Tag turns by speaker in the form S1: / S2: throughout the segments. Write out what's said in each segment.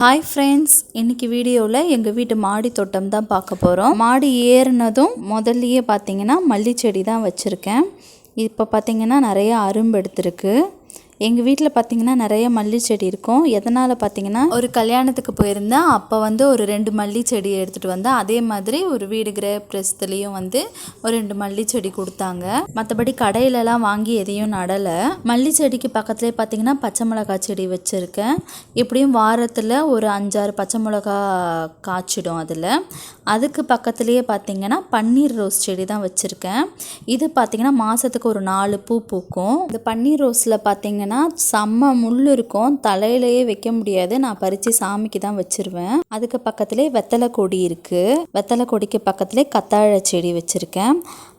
S1: Hi friends இன்னைக்கு வீடியோவில் எங்கள் வீட்டு மாடி தோட்டம் தான் பார்க்க போகிறோம் மாடி ஏறினதும் முதல்லையே பார்த்தீங்கன்னா மல்லி செடி தான் வச்சுருக்கேன். இப்போ பார்த்தீங்கன்னா நிறைய அரும்பு எடுத்திருக்கு. எங்கள் வீட்டில் பார்த்தீங்கன்னா நிறைய மல்லி செடி இருக்கும். எதனால் பார்த்தீங்கன்னா ஒரு கல்யாணத்துக்கு போயிருந்தேன் அப்போ வந்து ஒரு ரெண்டு மல்லி செடி எடுத்துகிட்டு வந்தேன் அதே மாதிரி ஒரு வீடு கிரக பிரஸ்துலேயும் வந்து ஒரு ரெண்டு மல்லி செடி கொடுத்தாங்க. மற்றபடி கடையிலலாம் வாங்கி எதையும் நடலை. மல்லி செடிக்கு பக்கத்துலேயே பார்த்தீங்கன்னா பச்சை மிளகாய் செடி வச்சுருக்கேன். எப்படியும் வாரத்தில் ஒரு அஞ்சாறு பச்சை மிளகா காய்ச்சிடும் அதில். அதுக்கு பக்கத்துலேயே பார்த்தீங்கன்னா பன்னீர் ரோஸ் செடி தான் வச்சுருக்கேன். இது பார்த்தீங்கன்னா மாதத்துக்கு ஒரு நாலு பூ பூக்கும். இந்த பன்னீர் ரோஸில் பார்த்தீங்கன்னா செம்ம முள் இருக்கும். தலையிலேயே வைக்க முடியாது. நான் பறித்து சாமிக்கு தான் வச்சிருவேன். அதுக்கு பக்கத்துலேயே வெத்தலை கொடி இருக்குது வெத்தலை கொடிக்கு பக்கத்துலேயே கத்தாழை செடி வச்சுருக்கேன்.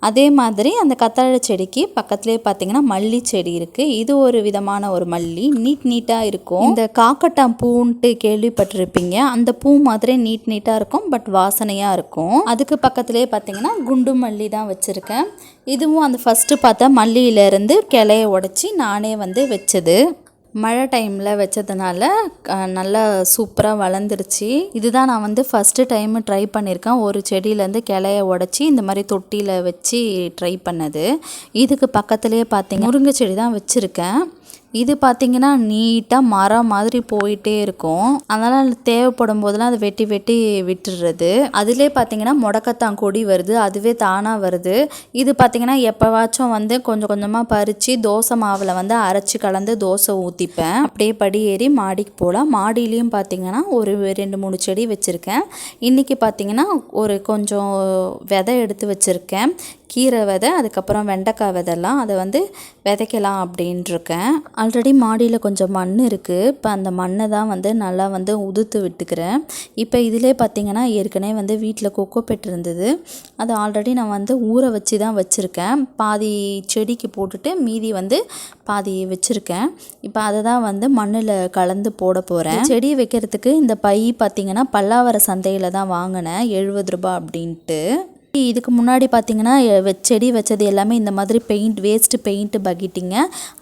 S1: அதே மாதிரி அந்த கத்தாழை செடிக்கு பக்கத்துலேயே பார்த்தீங்கன்னா மல்லி செடி இருக்குது இது ஒரு விதமான ஒரு மல்லி. நீட் நீட்டாக இருக்கும். இந்த காக்கட்டாம் பூன்ட்டு கேள்விப்பட்டிருப்பீங்க. அந்த பூ மாதிரி நீட் நீட்டாக இருக்கும் பட் வாசனையாக இருக்கும். அதுக்கு பக்கத்துலேயே பார்த்தீங்கன்னா குண்டு மல்லி தான் வச்சுருக்கேன். இதுவும் அந்த ஃபஸ்ட்டு பார்த்தா மல்லியிலேருந்து கிளைய உடச்சி நானே வந்து வச்சது. மழை டைமில் வச்சதுனால நல்லா சூப்பராக வளர்ந்துருச்சு. இதுதான் நான் வந்து ஃபஸ்ட்டு டைமு ட்ரை பண்ணியிருக்கேன் ஒரு செடியிலேருந்து கிளைய உடச்சி இந்த மாதிரி தொட்டியில் வச்சு ட்ரை பண்ணது. இதுக்கு பக்கத்துலேயே பார்த்தீங்க முருங்கை செடி தான் வச்சுருக்கேன். இது பார்த்தீங்கன்னா நீட்டாக மரம் மாதிரி போயிட்டே இருக்கும். அதனால் தேவைப்படும் போதெல்லாம் அதை வெட்டி வெட்டி விட்டுடுறது அதிலே பார்த்தீங்கன்னா முடக்கத்தான் கொடி வருது. அதுவே தானாக வருது. இது பார்த்தீங்கன்னா எப்போவாச்சும் வந்து கொஞ்சம் கொஞ்சமாக பறித்து தோசை மாவில் வந்து அரைச்சி கலந்து தோசை ஊற்றிப்பேன் அப்படியே படி ஏறி மாடிக்கு போகலாம் மாடியிலையும் பார்த்தீங்கன்னா ஒரு ரெண்டு மூணு செடி வச்சுருக்கேன். இன்றைக்கி பார்த்தீங்கன்னா ஒரு கொஞ்சம் விதை எடுத்து வச்சுருக்கேன். கீரை விதை அதுக்கப்புறம் வெண்டைக்காய் விதைலாம் அதை வந்து விதைக்கலாம் அப்படின்ட்டுருக்கேன் ஆல்ரெடி மாடியில் கொஞ்சம் மண் இருக்குது இப்போ அந்த மண்ணை தான் வந்து நல்லா வந்து உதுத்து விட்டுக்கிறேன். இப்போ இதிலே பார்த்திங்கன்னா ஏற்கனவே வந்து வீட்டில் கொக்கோ பெட் இருந்தது. அதை ஆல்ரெடி நான் வந்து ஊற வச்சு தான் வச்சுருக்கேன். பாதி செடிக்கு போட்டுட்டு மீதி வந்து பாதி வச்சுருக்கேன். இப்போ அதை தான் வந்து மண்ணில் கலந்து போட போகிறேன் செடி வைக்கிறதுக்கு இந்த பை பார்த்திங்கன்னா பல்லாவர சந்தையில் தான் வாங்கினேன். எழுபது ரூபா அப்படின்ட்டு. இதுக்கு முன்னாடி பார்த்தீங்கன்னா செடி வச்சது எல்லாமே இந்த மாதிரி பெயிண்ட் வேஸ்ட்டு பெயிண்ட் பக்கெட்டிங்க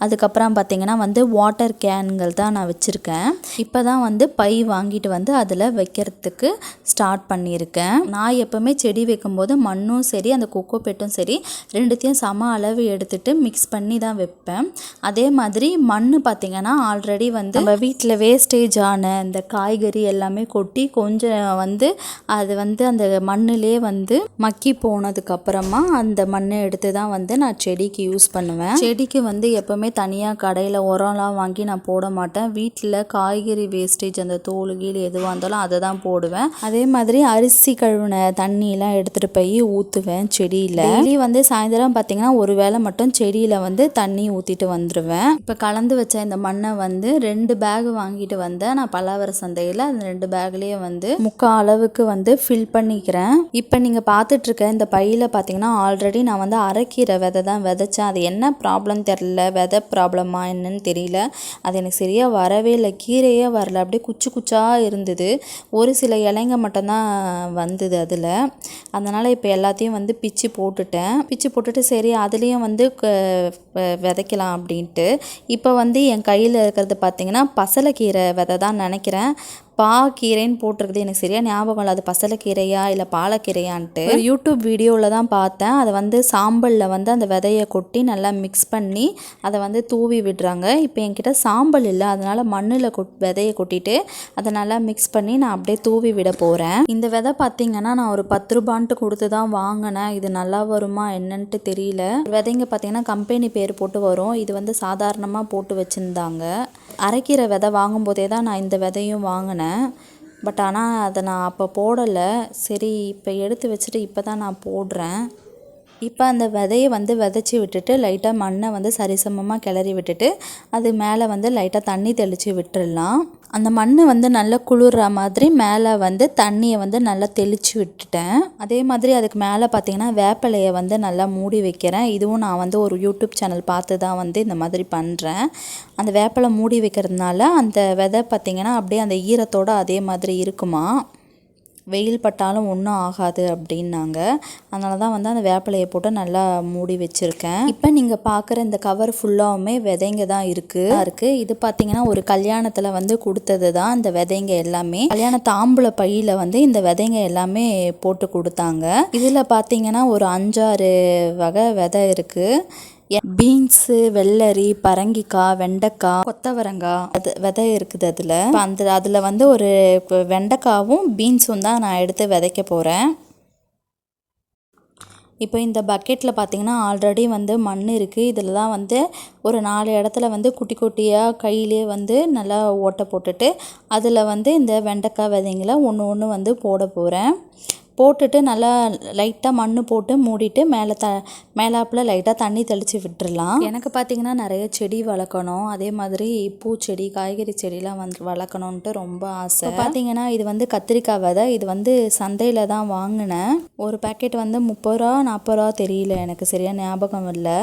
S1: அதுக்கப்புறம் பார்த்தீங்கன்னா வந்து வாட்டர் கேன்கள் தான் நான் வச்சுருக்கேன். இப்போ தான் வந்து பை வாங்கிட்டு வந்து அதில் வைக்கிறதுக்கு ஸ்டார்ட் பண்ணியிருக்கேன். நான் எப்போவுமே செடி வைக்கும்போது மண்ணும் சரி அந்த கொக்கோ பெட்டும் சரி ரெண்டுத்தையும் சம அளவு எடுத்துகிட்டு மிக்ஸ் பண்ணி தான் வைப்பேன். அதே மாதிரி மண் பார்த்தீங்கன்னா ஆல்ரெடி வந்து நம்ம வீட்டில் வேஸ்டேஜ் ஆன இந்த காய்கறி எல்லாமே கொட்டி கொஞ்சம் வந்து அது வந்து அந்த மண்ணிலே வந்து மக்கி போனதுக்கப்புறமா அந்த மண்ணை எடுத்து தான் வந்து நான் செடிக்கு யூஸ் பண்ணுவேன். செடிக்கு வந்து எப்போவுமே தனியாக கடையில் உரம்லாம் வாங்கி நான் போட மாட்டேன். வீட்டில் காய்கறி வேஸ்டேஜ் அந்த தோல் கீழ் எதுவாக இருந்தாலும் அதை தான் போடுவேன். அதே மாதிரி அரிசி கழுவின தண்ணியெலாம் எடுத்துகிட்டு போய் ஊற்றுவேன் செடியில். டெய்லி வந்து சாயந்தரம் பார்த்தீங்கன்னா ஒரு வேளை மட்டும் செடியில் வந்து தண்ணி ஊற்றிட்டு வந்துடுவேன் இப்போ கலந்து வச்ச இந்த மண்ணை வந்து ரெண்டு பேக் வாங்கிட்டு வந்தேன். நான் பல்லாவர சந்தையில் அந்த ரெண்டு பேக்லேயே வந்து முக்கால் அளவுக்கு வந்து ஃபில் பண்ணிக்கிறேன். இப்போ நீங்கள் பார்த்துட்டு போட்டிருக்க இந்த பையில் பார்த்தீங்கன்னா ஆல்ரெடி நான் வந்து அரைக்கீரை விதை தான் விதைச்சேன். அது என்ன ப்ராப்ளம் தெரில விதை ப்ராப்ளமா என்னன்னு தெரியல. அது எனக்கு சரியாக வரவே இல்லை. கீரையே வரல. அப்படியே குச்சி குச்சாக இருந்தது. ஒரு சில இலைங்க மட்டும்தான் வந்தது அதில். அதனால் இப்போ எல்லாத்தையும் வந்து பிச்சு போட்டுட்டேன். பிச்சு போட்டுட்டு சரி அதுலேயும் வந்து க- விதைக்கலாம் அப்படின்ட்டு. இப்போ வந்து என் கையில் இருக்கிறது பார்த்தீங்கன்னா பசலைக்கீரை விதை தான் நினைக்கிறேன். பாக்கீரைன்னு போட்டிருக்குது. எனக்கு சரியாக ஞாபகம் இல்லை. அது பசலைக்கீரையா இல்லை பாலக்கீரையான்ட்டு. யூடியூப் வீடியோவில் தான் பார்த்தேன். அதை வந்து சாம்பலில் வந்து அந்த விதையை கொட்டி நல்லா மிக்ஸ் பண்ணி அதை வந்து தூவி விடுறாங்க. இப்போ என்கிட்ட சாம்பல் இல்லை. அதனால் மண்ணில் கொட் விதையை கொட்டிட்டு அதை நல்லா மிக்ஸ் பண்ணி நான் அப்படியே தூவி விட போகிறேன் இந்த விதை பார்த்திங்கன்னா நான் ஒரு பத்து ரூபான்ட்டு கொடுத்து தான் வாங்கினேன். இது நல்லா வருமா என்னன்ட்டு தெரியல. விதைங்க பார்த்தீங்கன்னா கம்பெனி பேர் போட்டு வரும். இது வந்து சாதாரணமாக போட்டு வச்சுருந்தாங்க. அரைக்கீரை விதை வாங்கும்போதே தான் நான் இந்த விதையும் வாங்கினேன். பட் ஆனால் அதை நான் அப்போ போடலை. சரி இப்போ எடுத்து வச்சுட்டு இப்போ தான் நான் போடுறேன். இப்போ அந்த விதையை வந்து விதைச்சி விட்டுட்டு லைட்டாக மண்ணை வந்து சரிசமமாக கிளறி விட்டுட்டு அது மேலே வந்து லைட்டாக தண்ணி தெளித்து விட்டுடலாம் அந்த மண் வந்து நல்லா குளிர்ற மாதிரி மேலே வந்து தண்ணியை வந்து நல்லா தெளித்து விட்டுட்டேன். அதே மாதிரி அதுக்கு மேலே பார்த்தீங்கன்னா வேப்பிலையை வந்து நல்லா மூடி வைக்கிறேன். இதுவும் நான் வந்து ஒரு யூடியூப் சேனல் பார்த்து தான் வந்து இந்த மாதிரி பண்ணுறேன் அந்த வேப்பிலை மூடி வைக்கிறதுனால அந்த விதை பார்த்திங்கன்னா அப்படியே அந்த ஈரத்தோட அதே மாதிரி இருக்குமா? வெயில் பட்டாலும் ஒன்றும் ஆகாது அப்படின்னாங்க. அதனால தான் வந்து அந்த வேப்பிலையை போட்டு நல்லா மூடி வச்சுருக்கேன். இப்போ நீங்கள் பார்க்குற இந்த கவர் ஃபுல்லாகவுமே விதைங்க தான் இருக்குது இருக்குது இது பார்த்தீங்கன்னா ஒரு கல்யாணத்தில் வந்து கொடுத்தது தான் இந்த விதைங்க எல்லாமே. கல்யாண தாம்பூல பையில் வந்து இந்த விதைங்க எல்லாமே போட்டு கொடுத்தாங்க. இதில் பார்த்தீங்கன்னா ஒரு அஞ்சாறு வகை விதை இருக்குது பீன்ஸு வெள்ளரி பரங்கிக்காய் வெண்டைக்காய் கொத்தவரங்காய் அது விதை இருக்குது அதில். அந்த அதில் வந்து ஒரு இப்போ வெண்டைக்காவும் பீன்ஸும் தான் நான் எடுத்து விதைக்க போகிறேன். இப்போ இந்த பக்கெட்டில் பார்த்தீங்கன்னா ஆல்ரெடி வந்து மண் இருக்குது. இதில் தான் வந்து ஒரு நாலு இடத்துல வந்து குட்டி குட்டியாக கையிலே வந்து நல்லா ஓட்டை போட்டுட்டு அதில் வந்து இந்த வெண்டைக்காய் விதைங்களை ஒன்று ஒன்று வந்து போட போகிறேன். போட்டுட்டு நல்லா லைட்டாக மண் போட்டு மூடிட்டு மேலே த மேலாப்பில் லைட்டாக தண்ணி தெளித்து விட்டுறலாம். எனக்கு பார்த்தீங்கன்னா நிறைய செடி வளர்க்கணும். அதே மாதிரி பூச்செடி காய்கறி செடிலாம் வந்து வளர்க்கணுன்ட்டு ரொம்ப ஆசை. பார்த்தீங்கன்னா இது வந்து கத்திரிக்காய் விதை. இது வந்து சந்தையில் தான் வாங்கினேன். ஒரு பேக்கெட் வந்து முப்பது ரூபா நாற்பது ரூபா தெரியல எனக்கு. சரியாக ஞாபகம் இல்லை.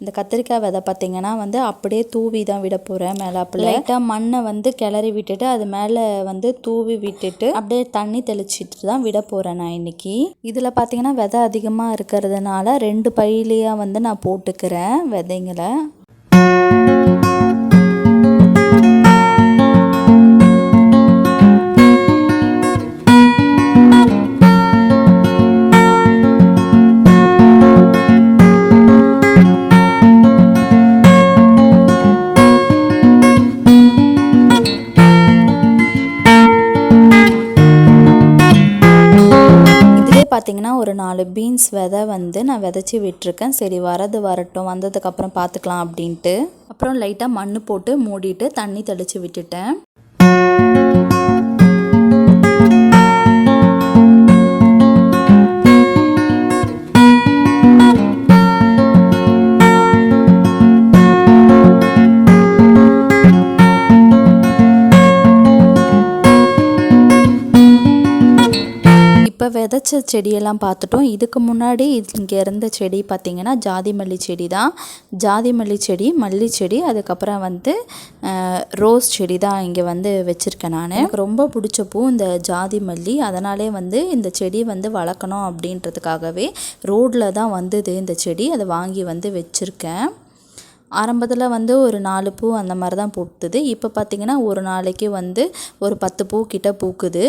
S1: இந்த கத்திரிக்காய் விதை பார்த்தீங்கன்னா வந்து அப்படியே தூவி தான் விட போகிறேன் மேலாப்பில். லைட்டாக மண்ணை வந்து கிளறி விட்டுட்டு அது மேலே வந்து தூவி விட்டுட்டு அப்படியே தண்ணி தெளிச்சிட்டு தான் விட போகிறேன் நான் இன்னைக்கு. இதில் பார்த்தீங்கன்னா விதை அதிகமாக இருக்கிறதுனால ரெண்டு பையிலையாக வந்து நான் போட்டுக்கிறேன் விதைங்களை. ஒரு நாலு பீன்ஸ் விதை வந்து நான் விதைச்சி விட்டுருக்கேன். சரி வரது வரட்டும். வந்ததுக்கப்புறம் பார்த்துக்கலாம் அப்படின்ட்டு. அப்புறம் லைட்டாக மண் போட்டு மூடிட்டு தண்ணி தெளித்து விட்டுட்டேன். இப்போ செடியெல்லாம் பார்த்துட்டோம். இதுக்கு முன்னாடி இங்கே இருந்த செடி பார்த்திங்கன்னா ஜாதி மல்லி செடி தான் ஜாதி மல்லி செடி மல்லி செடி அதுக்கப்புறம் வந்து ரோஸ் செடி தான் இங்கே வந்து வச்சுருக்கேன் நான். ரொம்ப பிடிச்ச பூ இந்த ஜாதி மல்லி அதனாலே வந்து இந்த செடி வந்து வளர்க்கணும் அப்படின்றதுக்காகவே ரோட்டில் தான் வந்தது இந்த செடி. அதை வாங்கி வந்து வச்சுருக்கேன். ஆரம்பத்தில் வந்து ஒரு நாலு பூ அந்த மாதிரி தான் பூத்துது. இப்போ பார்த்திங்கன்னா ஒரு நாளைக்கு வந்து ஒரு பத்து பூ கிட்ட பூக்குது.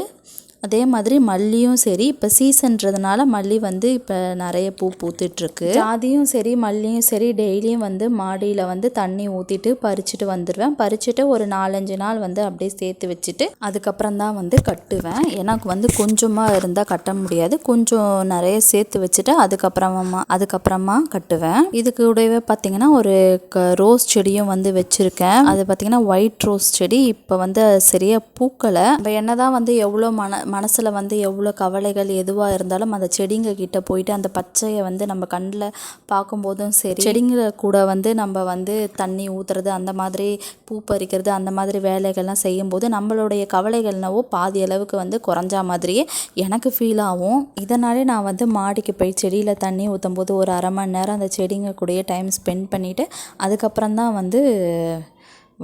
S1: அதே மாதிரி மல்லியும் சரி இப்போ சீசன்றதுனால மல்லி வந்து இப்போ நிறைய பூ பூத்துட்ருக்கு. ஜாதியும் சரி மல்லியும் சரி டெய்லியும் வந்து மாடியில் வந்து தண்ணி ஊற்றிட்டு பறிச்சுட்டு வந்துடுவேன் பறிச்சுட்டு ஒரு நாலஞ்சு நாள் வந்து அப்படியே சேர்த்து வச்சுட்டு அதுக்கப்புறம் தான் வந்து கட்டுவேன். எனக்கு வந்து கொஞ்சமாக இருந்தால் கட்ட முடியாது. கொஞ்சம் நிறைய சேர்த்து வச்சுட்டு அதுக்கப்புறமா அதுக்கப்புறமா கட்டுவேன். இதுக்கு கூடவே பார்த்தீங்கன்னா ஒரு க ரோஸ் செடியும் வந்து வச்சுருக்கேன். அது பார்த்தீங்கன்னா ஒயிட் ரோஸ் செடி. இப்போ வந்து சரியாக பூக்கலை. நம்ம என்னதான் வந்து எவ்வளோ மன மனசில் வந்து எவ்வளோ கவலைகள் எதுவாக இருந்தாலும் அந்த செடிங்க கிட்டே போயிட்டு அந்த பச்சையை வந்து நம்ம கண்ணில் பார்க்கும்போதும் சரி. செடிங்க கூட வந்து நம்ம வந்து தண்ணி ஊற்றுறது அந்த மாதிரி பூ பறிக்கிறது அந்த மாதிரி வேலைகள்லாம் செய்யும்போது நம்மளுடைய கவலைகள்னவோ பாதி அளவுக்கு வந்து குறைஞ்சா மாதிரியே எனக்கு ஃபீல் ஆகும். இதனாலே நான் வந்து மாடிக்கு போய் செடியில் தண்ணி ஊற்றும் போது ஒரு அரை மணி நேரம் அந்த செடிங்க கூடயே டைம் ஸ்பெண்ட் பண்ணிவிட்டு அதுக்கப்புறம் தான் வந்து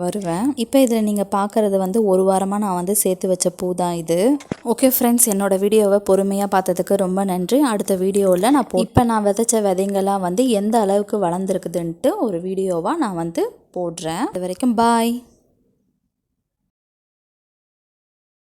S1: வருவேன். இப்போ இதில் நீங்கள் பார்க்குறது வந்து ஒரு வாரமாக நான் வந்து சேர்த்து வச்ச பூ தான் இது. ஓகே ஃப்ரெண்ட்ஸ் என்னோடய வீடியோவை பொறுமையாக பார்த்ததுக்கு ரொம்ப நன்றி. அடுத்த வீடியோவில் நான் போ இப்போ நான் விதைச்ச விதைங்கள்லாம் வந்து எந்த அளவுக்கு வளர்ந்துருக்குதுன்ட்டு ஒரு வீடியோவாக நான் வந்து போடுறேன். அது வரைக்கும் பாய்